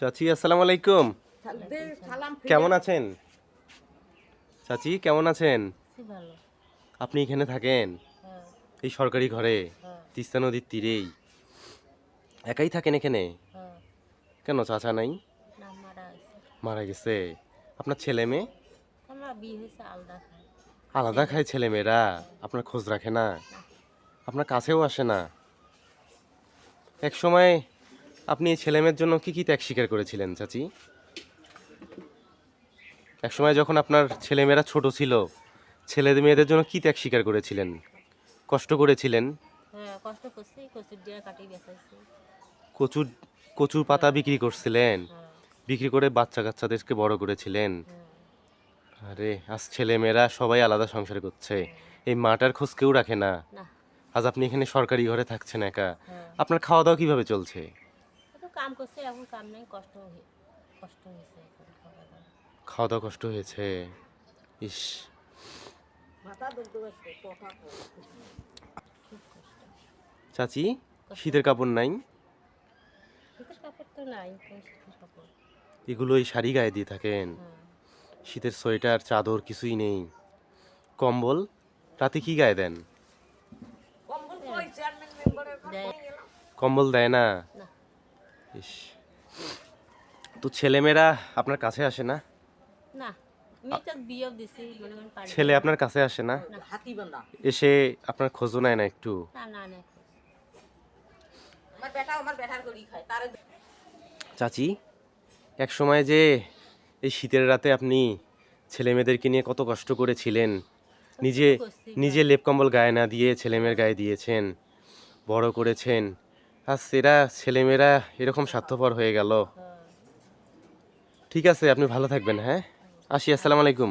চাচি আসসালামু আলাইকুম। কেমন আছেন? চাচি কেমন আছেন? আপনি এখানে থাকেন? হ্যাঁ। এই সরকারি ঘরে হ্যাঁ। তিস্তা নদীর তীরেই। একাই থাকেন এখানে? হ্যাঁ। কেন চাচা নাই? মারা গেছে। আপনার ছেলে মেয়ে? আলাদা খায়। ছেলে মেয়েরা? আপনার খোঁজ রাখে না। আপনার কাছেও আসে না? এক সময় আপনি এই ছেলে মেয়ের জন্য কি কি ত্যাগ স্বীকার করেছিলেন চাচি? এক সময় যখন আপনার ছেলেমেয়েরা ছোট ছিল ছেলে মেয়েদের জন্য কি ত্যাগ স্বীকার করেছিলেন? কষ্ট করেছিলেন? হ্যাঁ কচুর কচুর পাতা বিক্রি করছিলেন? হ্যাঁ। বিক্রি করে বাচ্চা কাচ্চাদেরকে বড় করেছিলেন? হ্যাঁ। আরে আজ ছেলে মেয়েরা সবাই আলাদা সংসার করছে। এই মাটার খোঁজ কেউ রাখে না। আজ আপনি এখানে সরকারি ঘরে থাকছেন একা। আপনার খাওয়া দাওয়া কীভাবে চলছে? কাম করছে এখন কাম নেই কষ্ট হয়ে কষ্ট হয়েছে এখন খাওয়া দাওয়া। খাওয়া দাওয়া কষ্ট হয়েছে? ইস। চাচি শীতের কাপড় নাই? শীতের কাপড় তো নাই এগুলো এই শাড়ি গায়ে দিয়ে থাকেন? হ্যাঁ। শীতের সোয়েটার চাদর কিছুই নেই। কম্বল? রাতে কি গায়ে দেন? কম্বল দেয় না? না। ইস। তো ছেলেমেয়েরা আপনার কাছে আসে না? মনে ছেলে আপনার কাছে আসে না? না। হাতি বান্ধা এসে আপনার খোঁজও নেয় না একটু? না না না। আমার বেটা আমার বেটার করি খায় তারে চাচি এক সময় যে এই শীতের রাতে আপনি ছেলে মেয়েদেরকে নিয়ে কত কষ্ট করেছিলেন। নিজে নিজে লেপ কম্বল গায়ে না দিয়ে ছেলেমেয়ের গায়ে দিয়েছেন বড় করেছেন। আর সেরা ছেলেমেয়েরা এরকম স্বার্থপর হয়ে গেল। হ্যাঁ। ঠিক আছে আপনি ভালো থাকবেন হ্যাঁ? আসি আসসালামু আলাইকুম।